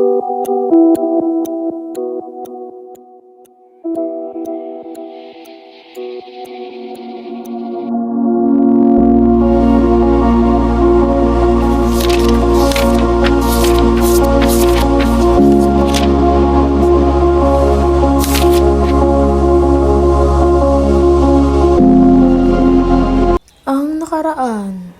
Ang nakaraan.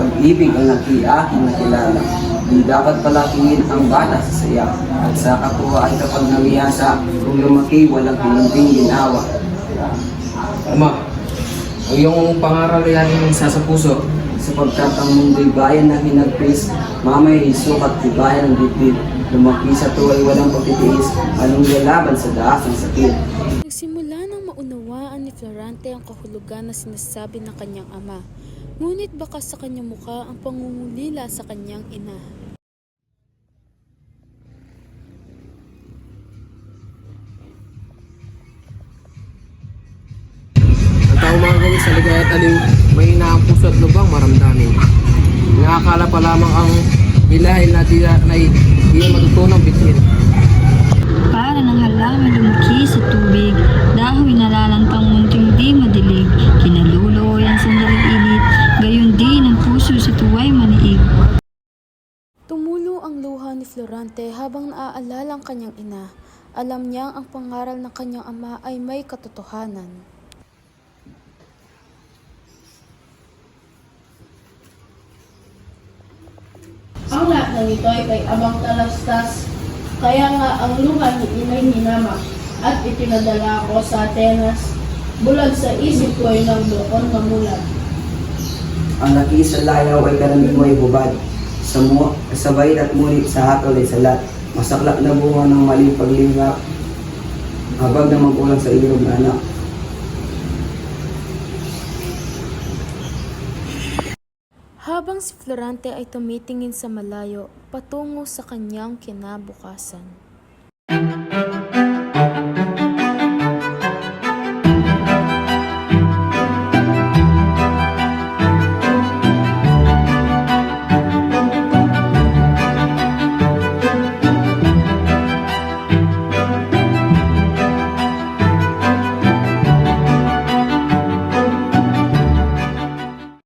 Pag-ibig ang nag-iaking nakilala. Di dapat palakingin ang bala sa saya. At sa katuwa ay kapag namiyasa, kung lumaki, walang pinunting ginawa. Ama, ang iyong pangaral ay aming isa sa puso. Sapagkat ang mundo'y bayan na hinagpis, mamay isukat di bayan ng dibdib. Lumaki sa tuwa'y walang pagtitiis, anong lalaban sa daas ng sakit. Nagsimula nang maunawaan ni Florante ang kahulugan na sinasabi ng kanyang ama. Ngunit baka sa kanyang mukha ang pangungulila sa kanyang ina. Ang tao mga gawin sa ligay at aliw, may ang puso at lubang maramdamin. Nakakala pa lamang ang ilahin na di na di na matutunang bithin. Para ng halaman lumaki sa tubig, puso sa tuway maniig. Tumulo ang luha ni Florante habang naaalala ang kanyang ina. Alam niyang ang pangaral ng kanyang ama ay may katotohanan. Ang lahat ng ito ay kay Amang Talastas, kaya nga ang luha ni Inay hinama at ipinadala ko sa Atenas. Bulag sa isip ko ay nang doon mamulat. Ang laki sa layaw ay karaming mo'y hubad. Sa, mu- sa bayit at ngunit sa hatol ay salat. Masaklap na bunga ng maling paglingap. Habag na magkulang sa ilog na anak. Habang si Florante ay tumitingin sa malayo patungo sa kanyang kinabukasan.